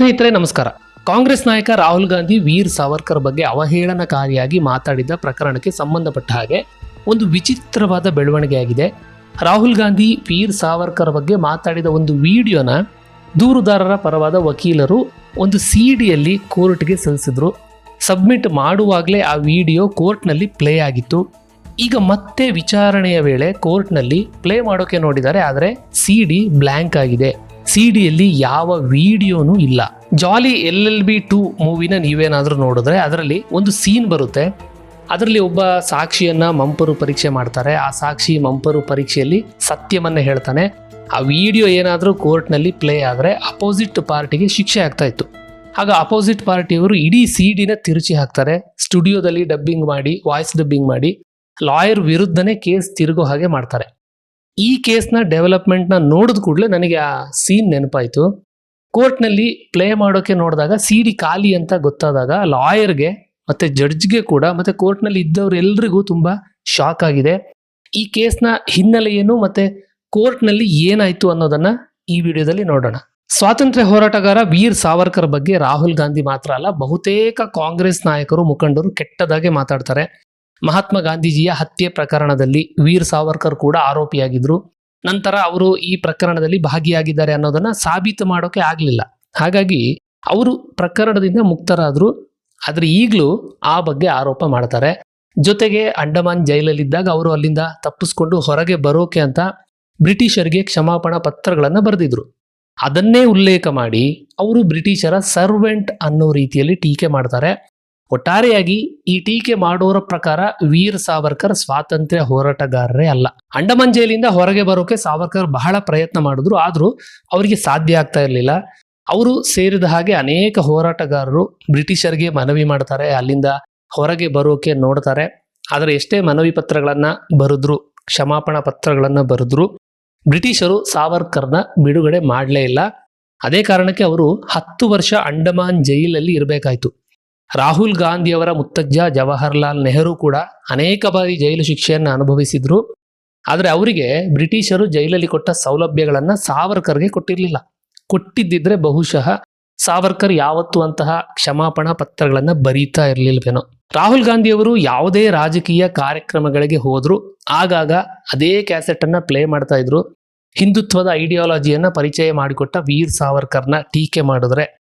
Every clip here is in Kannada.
ಸ್ನೇಹಿತರೆ, ನಮಸ್ಕಾರ. ಕಾಂಗ್ರೆಸ್ ನಾಯಕ ರಾಹುಲ್ ಗಾಂಧಿ ವೀರ್ ಸಾವರ್ಕರ್ ಬಗ್ಗೆ ಅವಹೇಳನಕಾರಿಯಾಗಿ ಮಾತಾಡಿದ ಪ್ರಕರಣಕ್ಕೆ ಸಂಬಂಧಪಟ್ಟ ಹಾಗೆ ಒಂದು ವಿಚಿತ್ರವಾದ ಬೆಳವಣಿಗೆ ಆಗಿದೆ. ರಾಹುಲ್ ಗಾಂಧಿ ವೀರ್ ಸಾವರ್ಕರ್ ಬಗ್ಗೆ ಮಾತಾಡಿದ ಒಂದು ವಿಡಿಯೋನ ದೂರುದಾರರ ಪರವಾದ ವಕೀಲರು ಒಂದು ಸಿ ಡಿಯಲ್ಲಿ ಕೋರ್ಟ್ಗೆ ಸಲ್ಲಿಸಿದ್ರು. ಸಬ್ಮಿಟ್ ಮಾಡುವಾಗಲೇ ಆ ವಿಡಿಯೋ ಕೋರ್ಟ್ನಲ್ಲಿ ಪ್ಲೇ ಆಗಿತ್ತು. ಈಗ ಮತ್ತೆ ವಿಚಾರಣೆಯ ವೇಳೆ ಕೋರ್ಟ್ನಲ್ಲಿ ಪ್ಲೇ ಮಾಡೋಕೆ ನೋಡಿದ್ದಾರೆ, ಆದರೆ ಸಿ ಡಿ ಬ್ಲ್ಯಾಂಕ್ ಆಗಿದೆ. ಸಿ ಡಿಯಲ್ಲಿ ಯಾವ ವಿಡಿಯೋನು ಇಲ್ಲ. Jolly L L B two ಮೂವಿನ ನೀವೇನಾದರೂ ನೋಡಿದ್ರೆ ಅದರಲ್ಲಿ ಒಂದು ಸೀನ್ ಬರುತ್ತೆ. ಅದರಲ್ಲಿ ಒಬ್ಬ ಸಾಕ್ಷಿಯನ್ನ ಮಂಪರು ಪರೀಕ್ಷೆ ಮಾಡ್ತಾರೆ. ಆ ಸಾಕ್ಷಿ ಮಂಪರು ಪರೀಕ್ಷೆಯಲ್ಲಿ ಸತ್ಯವನ್ನ ಹೇಳ್ತಾನೆ. ಆ ವಿಡಿಯೋ ಏನಾದರೂ ಕೋರ್ಟ್ನಲ್ಲಿ ಪ್ಲೇ ಆದರೆ ಅಪೋಸಿಟ್ ಪಾರ್ಟಿಗೆ ಶಿಕ್ಷೆ ಆಗ್ತಾ ಇತ್ತು. ಆಗ ಅಪೋಸಿಟ್ ಪಾರ್ಟಿಯವರು ಇಡೀ ಸಿ ಡಿನ ತಿರುಚಿ ಹಾಕ್ತಾರೆ. ಸ್ಟುಡಿಯೋದಲ್ಲಿ ಡಬ್ಬಿಂಗ್ ಮಾಡಿ, ವಾಯ್ಸ್ ಡಬ್ಬಿಂಗ್ ಮಾಡಿ, ಲಾಯರ್ ವಿರುದ್ಧನೇ ಕೇಸ್ ತಿರುಗೋ ಹಾಗೆ ಮಾಡ್ತಾರೆ. ಈ ಕೇಸ್ನ ಡೆವಲಪ್ಮೆಂಟ್ನ ನೋಡಿದ ಕೂಡಲೇ ನನಗೆ ಆ ಸೀನ್ ನೆನಪಾಯಿತು. ಕೋರ್ಟ್ನಲ್ಲಿ ಪ್ಲೇ ಮಾಡೋಕೆ ನೋಡಿದಾಗ ಸಿ ಡಿ ಖಾಲಿ ಅಂತ ಗೊತ್ತಾದಾಗ ಲಾಯರ್ಗೆ, ಮತ್ತು ಜಡ್ಜ್ಗೆ ಕೂಡ, ಮತ್ತು ಕೋರ್ಟ್ನಲ್ಲಿ ಇದ್ದವರೆಲ್ಲರಿಗೂ ತುಂಬ ಶಾಕ್ ಆಗಿದೆ. ಈ ಕೇಸ್ನ ಹಿನ್ನೆಲೆ ಏನು, ಮತ್ತು ಕೋರ್ಟ್ನಲ್ಲಿ ಏನಾಯಿತು ಅನ್ನೋದನ್ನು ಈ ವಿಡಿಯೋದಲ್ಲಿ ನೋಡೋಣ. ಸ್ವಾತಂತ್ರ್ಯ ಹೋರಾಟಗಾರ ವೀರ್ ಸಾವರ್ಕರ್ ಬಗ್ಗೆ ರಾಹುಲ್ ಗಾಂಧಿ ಮಾತ್ರ ಅಲ್ಲ, ಬಹುತೇಕ ಕಾಂಗ್ರೆಸ್ ನಾಯಕರು, ಮುಖಂಡರು ಕೆಟ್ಟದಾಗೆ ಮಾತಾಡ್ತಾರೆ. ಮಹಾತ್ಮ ಗಾಂಧೀಜಿಯ ಹತ್ಯೆ ಪ್ರಕರಣದಲ್ಲಿ ವೀರ್ ಸಾವರ್ಕರ್ ಕೂಡ ಆರೋಪಿಯಾಗಿದ್ರು. ನಂತರ ಅವರು ಈ ಪ್ರಕರಣದಲ್ಲಿ ಭಾಗಿಯಾಗಿದ್ದಾರೆ ಅನ್ನೋದನ್ನ ಸಾಬೀತು ಮಾಡೋಕೆ ಆಗಲಿಲ್ಲ. ಹಾಗಾಗಿ ಅವರು ಪ್ರಕರಣದಿಂದ ಮುಕ್ತರಾದ್ರು. ಆದರೆ ಈಗಲೂ ಆ ಬಗ್ಗೆ ಆರೋಪ ಮಾಡ್ತಾರೆ. ಜೊತೆಗೆ ಅಂಡಮಾನ್ ಜೈಲಲ್ಲಿದ್ದಾಗ ಅವರು ಅಲ್ಲಿಂದ ತಪ್ಪಿಸ್ಕೊಂಡು ಹೊರಗೆ ಬರೋಕೆ ಅಂತ ಬ್ರಿಟಿಷರಿಗೆ ಕ್ಷಮಾಪಣಾ ಪತ್ರಗಳನ್ನು ಬರೆದಿದ್ರು. ಅದನ್ನೇ ಉಲ್ಲೇಖ ಮಾಡಿ ಅವರು ಬ್ರಿಟಿಷರ ಸರ್ವೆಂಟ್ ಅನ್ನೋ ರೀತಿಯಲ್ಲಿ ಟೀಕೆ ಮಾಡ್ತಾರೆ. ಒಟ್ಟಾರೆಯಾಗಿ ಈ ಟೀಕೆ ಮಾಡೋರ ಪ್ರಕಾರ ವೀರ್ ಸಾವರ್ಕರ್ ಸ್ವಾತಂತ್ರ್ಯ ಹೋರಾಟಗಾರರೇ ಅಲ್ಲ. ಅಂಡಮಾನ್ ಜೈಲಿಂದ ಹೊರಗೆ ಬರೋಕೆ ಸಾವರ್ಕರ್ ಬಹಳ ಪ್ರಯತ್ನ ಮಾಡಿದ್ರು. ಆದರೂ ಅವರಿಗೆ ಸಾಧ್ಯ ಆಗ್ತಾ ಇರಲಿಲ್ಲ. ಅವರು ಸೇರಿದ ಹಾಗೆ ಅನೇಕ ಹೋರಾಟಗಾರರು ಬ್ರಿಟಿಷರಿಗೆ ಮನವಿ ಮಾಡ್ತಾರೆ. ಅಲ್ಲಿಂದ ಹೊರಗೆ ಬರೋಕೆ ನೋಡ್ತಾರೆ. ಆದರೆ ಎಷ್ಟೇ ಮನವಿ ಪತ್ರಗಳನ್ನ ಬರೆದ್ರು, ಕ್ಷಮಾಪಣಾ ಪತ್ರಗಳನ್ನ ಬರೆದ್ರು, ಬ್ರಿಟಿಷರು ಸಾವರ್ಕರ್ನ ಬಿಡುಗಡೆ ಮಾಡಲೇ ಇಲ್ಲ. ಅದೇ ಕಾರಣಕ್ಕೆ ಅವರು ಹತ್ತು ವರ್ಷ ಅಂಡಮಾನ್ ಜೈಲಲ್ಲಿ ಇರಬೇಕಾಯ್ತು. ರಾಹುಲ್ ಗಾಂಧಿಯವರ ಮುತ್ತಜ್ಜ ಜವಾಹರ್ಲಾಲ್ ನೆಹರು ಕೂಡ ಅನೇಕ ಬಾರಿ ಜೈಲು ಶಿಕ್ಷೆಯನ್ನು ಅನುಭವಿಸಿದ್ರು. ಆದರೆ ಅವರಿಗೆ ಬ್ರಿಟಿಷರು ಜೈಲಲ್ಲಿ ಕೊಟ್ಟ ಸೌಲಭ್ಯಗಳನ್ನು ಸಾವರ್ಕರ್ಗೆ ಕೊಟ್ಟಿರಲಿಲ್ಲ. ಕೊಟ್ಟಿದ್ದಿದ್ರೆ ಬಹುಶಃ ಸಾವರ್ಕರ್ ಯಾವತ್ತೂ ಅಂತಹ ಕ್ಷಮಾಪಣಾ ಪತ್ರಗಳನ್ನು ಬರೀತಾ ಇರಲಿಲ್ವೇನೋ. ರಾಹುಲ್ ಗಾಂಧಿಯವರು ಯಾವುದೇ ರಾಜಕೀಯ ಕಾರ್ಯಕ್ರಮಗಳಿಗೆ ಹೋದ್ರು. ಆಗಾಗ ಅದೇ ಕ್ಯಾಸೆಟ್ ಅನ್ನ ಪ್ಲೇ ಮಾಡ್ತಾ ಇದ್ರು. ಹಿಂದುತ್ವದ ಐಡಿಯಾಲಜಿಯನ್ನು ಪರಿಚಯ ಮಾಡಿಕೊಟ್ಟ ವೀರ್ ಸಾವರ್ಕರ್ನ ಟೀಕೆ ಮಾಡಿದ್ರೆ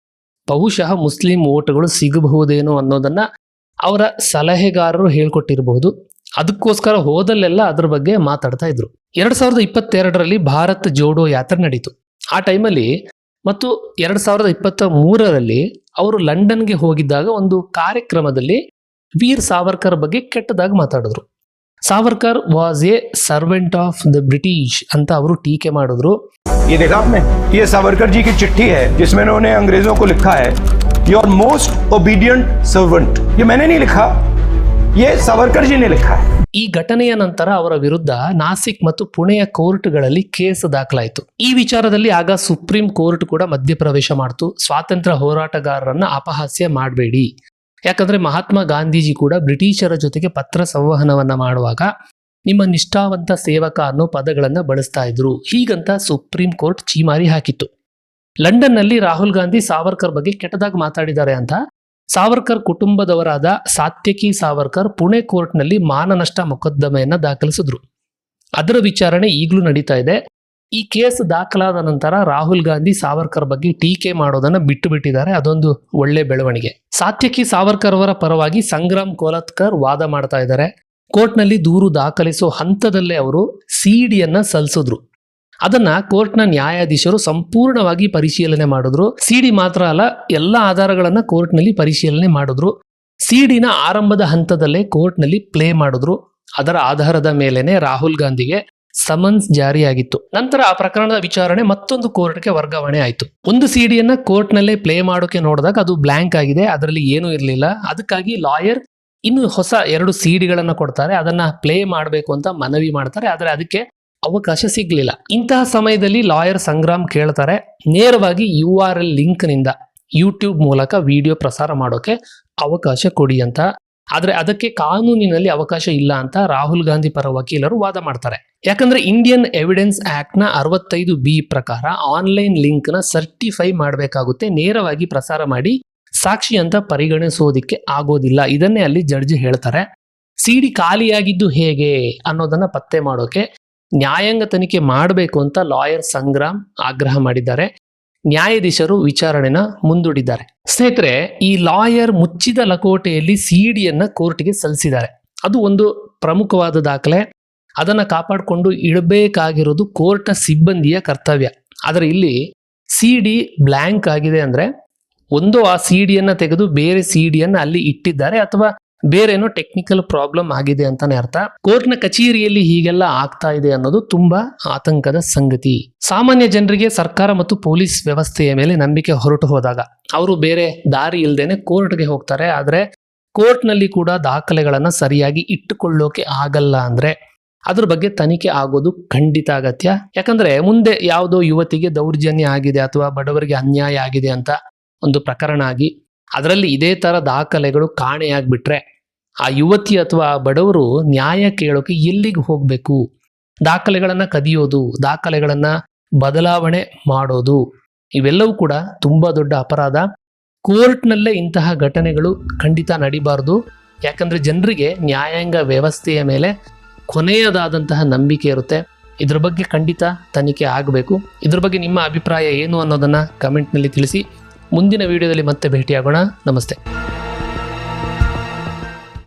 ಬಹುಶಃ ಮುಸ್ಲಿಂ ಓಟ್ಗಳು ಸಿಗಬಹುದೇನೋ ಅನ್ನೋದನ್ನ ಅವರ ಸಲಹೆಗಾರರು ಹೇಳ್ಕೊಟ್ಟಿರಬಹುದು. ಅದಕ್ಕೋಸ್ಕರ ಹೋದಲ್ಲೆಲ್ಲ ಅದ್ರ ಬಗ್ಗೆ ಮಾತಾಡ್ತಾ ಇದ್ರು. ಎರಡ್ ಸಾವಿರದ ಇಪ್ಪತ್ತೆರಡರಲ್ಲಿ ಭಾರತ್ ಜೋಡೋ ಯಾತ್ರೆ ನಡೀತು. ಆ ಟೈಮಲ್ಲಿ ಮತ್ತು ಎರಡ್ ಸಾವಿರದ ಇಪ್ಪತ್ತ ಮೂರರಲ್ಲಿ ಅವರು ಲಂಡನ್ಗೆ ಹೋಗಿದ್ದಾಗ ಒಂದು ಕಾರ್ಯಕ್ರಮದಲ್ಲಿ ವೀರ್ ಸಾವರ್ಕರ್ ಬಗ್ಗೆ ಕೆಟ್ಟದಾಗಿ ಮಾತಾಡಿದ್ರು. Savarkar was a servant of the British ಅಂತ ಅವರು ಟೀಕೆ ಮಾಡಿದ್ರು. ये देखा आपने ये सावरकर जी की चिट्ठी है जिसमें उन्होंने अंग्रेजों को लिखा है योर मोस्ट ओबीडियंट सर्वेंट ये मैंने नहीं लिखा ये सावरकर जी ने लिखा है ಈ ಘಟನೆಯ ನಂತರ ಅವರ ವಿರುದ್ಧ ನಾಸಿಕ್ ಮತ್ತು ಪುಣೆಯ ಕೋರ್ಟ್ಗಳಲ್ಲಿ ಕೇಸ್ ದಾಖಲಾಯಿತು ಈ ವಿಚಾರದಲ್ಲಿ ಆಗ ಸುಪ್ರೀಂ ಕೋರ್ಟ್ ಕೂಡ ಮಧ್ಯಪ್ರವೇಶ ಮಾಡ್ತು ಸ್ವಾತಂತ್ರ್ಯ ಹೋರಾಟಗಾರರನ್ನ ಅಪಹಾಸ್ಯ ಮಾಡಬೇಡಿ ಯಾಕಂದ್ರೆ ಮಹಾತ್ಮ ಗಾಂಧೀಜಿ ಕೂಡ ಬ್ರಿಟಿಷರ ಜೊತೆಗೆ ಪತ್ರ ಸಂವಹನವನ್ನ ಮಾಡುವಾಗ ನಿಮ್ಮ ನಿಷ್ಠಾವಂತ ಸೇವಕ ಅನ್ನೋ ಪದಗಳನ್ನು ಬಳಸ್ತಾ ಇದ್ರು. ಹೀಗಂತ ಸುಪ್ರೀಂ ಕೋರ್ಟ್ ಚೀಮಾರಿ ಹಾಕಿತ್ತು. ಲಂಡನ್ನಲ್ಲಿ ರಾಹುಲ್ ಗಾಂಧಿ ಸಾವರ್ಕರ್ ಬಗ್ಗೆ ಕೆಟ್ಟದಾಗಿ ಮಾತಾಡಿದ್ದಾರೆ ಅಂತ ಸಾವರ್ಕರ್ ಕುಟುಂಬದವರಾದ ಸಾತ್ಯಕಿ ಸಾವರ್ಕರ್ ಪುಣೆ ಕೋರ್ಟ್ನಲ್ಲಿ ಮಾನನಷ್ಟ ಮೊಕದ್ದಮೆಯನ್ನು ದಾಖಲಿಸಿದ್ರು. ಅದರ ವಿಚಾರಣೆ ಈಗಲೂ ನಡೀತಾ ಇದೆ. ಈ ಕೇಸ್ ದಾಖಲಾದ ನಂತರ ರಾಹುಲ್ ಗಾಂಧಿ ಸಾವರ್ಕರ್ ಬಗ್ಗೆ ಟೀಕೆ ಮಾಡೋದನ್ನ ಬಿಟ್ಟು ಬಿಟ್ಟಿದ್ದಾರೆ. ಅದೊಂದು ಒಳ್ಳೆ ಬೆಳವಣಿಗೆ. ಸಾತ್ಯಕಿ ಸಾವರ್ಕರ್ ಅವರ ಪರವಾಗಿ ಸಂಗ್ರಾಮ್ ಕೋಲತ್ಕರ್ ವಾದ ಮಾಡ್ತಾ ಇದ್ದಾರೆ. ಕೋರ್ಟ್ನಲ್ಲಿ ದೂರು ದಾಖಲಿಸೋ ಹಂತದಲ್ಲೇ ಅವರು ಸಿಡಿಯನ್ನ ಸಲ್ಲಿಸಿದ್ರು ಅದನ್ನ ಕೋರ್ಟ್ನ ನ್ಯಾಯಾಧೀಶರು ಸಂಪೂರ್ಣವಾಗಿ ಪರಿಶೀಲನೆ ಮಾಡಿದ್ರು. ಸಿಡಿ ಮಾತ್ರ ಅಲ್ಲ, ಎಲ್ಲ ಆಧಾರಗಳನ್ನ ಕೋರ್ಟ್ನಲ್ಲಿ ಪರಿಶೀಲನೆ ಮಾಡಿದ್ರು. ಸಿಡಿನ ಆರಂಭದ ಹಂತದಲ್ಲೇ ಕೋರ್ಟ್ನಲ್ಲಿ ಪ್ಲೇ ಮಾಡಿದ್ರು. ಅದರ ಆಧಾರದ ಮೇಲೆನೆ ರಾಹುಲ್ ಗಾಂಧಿಗೆ ಸಮನ್ಸ್ ಜಾರಿಯಾಗಿತ್ತು. ನಂತರ ಆ ಪ್ರಕರಣದ ವಿಚಾರಣೆ ಮತ್ತೊಂದು ಕೋರ್ಟ್ಗೆ ವರ್ಗಾವಣೆ ಆಯಿತು. ಒಂದು ಸಿಡಿಯನ್ನ ಕೋರ್ಟ್ನಲ್ಲೇ ಪ್ಲೇ ಮಾಡೋಕೆ ನೋಡಿದಾಗ ಅದು ಬ್ಲ್ಯಾಂಕ್ ಆಗಿದೆ, ಅದರಲ್ಲಿ ಏನೂ ಇರಲಿಲ್ಲ. ಅದಕ್ಕಾಗಿ ಲಾಯರ್ ಇನ್ನು ಹೊಸ ಎರಡು ಸಿಡಿಗಳನ್ನ ಕೊಡ್ತಾರೆ, ಅದನ್ನ ಪ್ಲೇ ಮಾಡಬೇಕು ಅಂತ ಮನವಿ ಮಾಡ್ತಾರೆ, ಆದರೆ ಅದಕ್ಕೆ ಅವಕಾಶ ಸಿಗಲಿಲ್ಲ. ಇಂತಹ ಸಮಯದಲ್ಲಿ ಲಾಯರ್ ಸಂಗ್ರಾಮ್ ಕೇಳ್ತಾರೆ, ನೇರವಾಗಿ ಯು ಆರ್ ಎಲ್ ಲಿಂಕ್ನಿಂದ ಯೂಟ್ಯೂಬ್ ಮೂಲಕ ವಿಡಿಯೋ ಪ್ರಸಾರ ಮಾಡೋಕೆ ಅವಕಾಶ ಕೊಡಿ ಅಂತ. ಆದರೆ ಅದಕ್ಕೆ ಕಾನೂನಿನಲ್ಲಿ ಅವಕಾಶ ಇಲ್ಲ ಅಂತ ರಾಹುಲ್ ಗಾಂಧಿ ಪರ ವಕೀಲರು ವಾದ ಮಾಡ್ತಾರೆ. ಯಾಕಂದ್ರೆ ಇಂಡಿಯನ್ ಎವಿಡೆನ್ಸ್ ಆಕ್ಟ್ನ ಅರವತ್ತೈದು ಬಿ ಪ್ರಕಾರ ಆನ್ಲೈನ್ ಲಿಂಕ್ನ ಸರ್ಟಿಫೈ ಮಾಡಬೇಕಾಗುತ್ತೆ, ನೇರವಾಗಿ ಪ್ರಸಾರ ಮಾಡಿ ಸಾಕ್ಷಿ ಅಂತ ಪರಿಗಣಿಸೋದಿಕ್ಕೆ ಆಗೋದಿಲ್ಲ. ಇದನ್ನೇ ಅಲ್ಲಿ ಜಡ್ಜ್ ಹೇಳ್ತಾರೆ. ಸಿಡಿ ಖಾಲಿಯಾಗಿದ್ದು ಹೇಗೆ ಅನ್ನೋದನ್ನ ಪತ್ತೆ ಮಾಡೋಕೆ ನ್ಯಾಯಾಂಗ ತನಿಖೆ ಮಾಡಬೇಕು ಅಂತ ಲಾಯರ್ ಸಂಗ್ರಾಮ್ ಆಗ್ರಹ ಮಾಡಿದ್ದಾರೆ. ನ್ಯಾಯಾಧೀಶರು ವಿಚಾರಣೆನ ಮುಂದೂಡಿದ್ದಾರೆ. ಸ್ನೇಹಿತರೆ, ಈ ಲಾಯರ್ ಮುಚ್ಚಿದ ಲಕೋಟೆಯಲ್ಲಿ ಸಿಡಿಯನ್ನ ಕೋರ್ಟ್ಗೆ ಸಲ್ಲಿಸಿದ್ದಾರೆ. ಅದು ಒಂದು ಪ್ರಮುಖವಾದ ದಾಖಲೆ. ಅದನ್ನ ಕಾಪಾಡಿಕೊಂಡು ಇಡಬೇಕಾಗಿರೋದು ಕೋರ್ಟ್ನ ಸಿಬ್ಬಂದಿಯ ಕರ್ತವ್ಯ. ಆದರೆ ಇಲ್ಲಿ ಸಿ ಡಿ ಬ್ಲ್ಯಾಂಕ್ ಆಗಿದೆ ಅಂದ್ರೆ ಒಂದು ಆ ಸಿ ಡಿಯನ್ನ ತೆಗೆದು ಬೇರೆ ಸಿ ಡಿಯನ್ನ ಅಲ್ಲಿ ಇಟ್ಟಿದ್ದಾರೆ ಅಥವಾ ಬೇರೇನೋ ಟೆಕ್ನಿಕಲ್ ಪ್ರಾಬ್ಲಮ್ ಆಗಿದೆ ಅಂತಾನೆ ಅರ್ಥ. ಕೋರ್ಟ್ನ ಕಚೇರಿಯಲ್ಲಿ ಹೀಗೆಲ್ಲ ಆಗ್ತಾ ಇದೆ ಅನ್ನೋದು ತುಂಬಾ ಆತಂಕದ ಸಂಗತಿ. ಸಾಮಾನ್ಯ ಜನರಿಗೆ ಸರ್ಕಾರ ಮತ್ತು ಪೊಲೀಸ್ ವ್ಯವಸ್ಥೆಯ ಮೇಲೆ ನಂಬಿಕೆ ಹೊರಟು ಹೋದಾಗ, ಅವರು ಬೇರೆ ದಾರಿ ಇಲ್ದೇನೆ ಕೋರ್ಟ್ಗೆ ಹೋಗ್ತಾರೆ. ಆದರೆ ಕೋರ್ಟ್ನಲ್ಲಿ ಕೂಡ ದಾಖಲೆಗಳನ್ನು ಸರಿಯಾಗಿ ಇಟ್ಟುಕೊಳ್ಳೋಕೆ ಆಗಲ್ಲ ಅಂದ್ರೆ ಅದ್ರ ಬಗ್ಗೆ ತನಿಖೆ ಆಗೋದು ಖಂಡಿತ ಅಗತ್ಯ. ಯಾಕಂದ್ರೆ ಮುಂದೆ ಯಾವುದೋ ಯುವತಿಗೆ ದೌರ್ಜನ್ಯ ಆಗಿದೆ ಅಥವಾ ಬಡವರಿಗೆ ಅನ್ಯಾಯ ಆಗಿದೆ ಅಂತ ಒಂದು ಪ್ರಕರಣ ಆಗಿ ಅದರಲ್ಲಿ ಇದೇ ತರ ದಾಖಲೆಗಳು ಕಾಣೆಯಾಗ್ಬಿಟ್ರೆ ಆ ಯುವತಿ ಅಥವಾ ಬಡವರು ನ್ಯಾಯ ಕೇಳೋಕೆ ಎಲ್ಲಿಗೆ ಹೋಗಬೇಕು? ದಾಖಲೆಗಳನ್ನು ಕದಿಯೋದು, ದಾಖಲೆಗಳನ್ನು ಬದಲಾವಣೆ ಮಾಡೋದು, ಇವೆಲ್ಲವೂ ಕೂಡ ತುಂಬಾ ದೊಡ್ಡ ಅಪರಾಧ. ಕೋರ್ಟ್ನಲ್ಲೇ ಇಂತಹ ಘಟನೆಗಳು ಖಂಡಿತ ನಡಿಬಾರ್ದು. ಯಾಕಂದ್ರೆ ಜನರಿಗೆ ನ್ಯಾಯಾಂಗ ವ್ಯವಸ್ಥೆಯ ಮೇಲೆ ಕೊನೆಯದಾದಂತಹ ನಂಬಿಕೆ ಇರುತ್ತೆ. ಇದ್ರ ಬಗ್ಗೆ ಖಂಡಿತ ತನಿಖೆ ಆಗಬೇಕು. ಇದ್ರ ಬಗ್ಗೆ ನಿಮ್ಮ ಅಭಿಪ್ರಾಯ ಏನು ಅನ್ನೋದನ್ನ ಕಮೆಂಟ್ನಲ್ಲಿ ತಿಳಿಸಿ. ಮುಂದಿನ ವಿಡಿಯೋದಲ್ಲಿ ಮತ್ತೆ ಭೇಟಿಯಾಗೋಣ. ನಮಸ್ತೆ.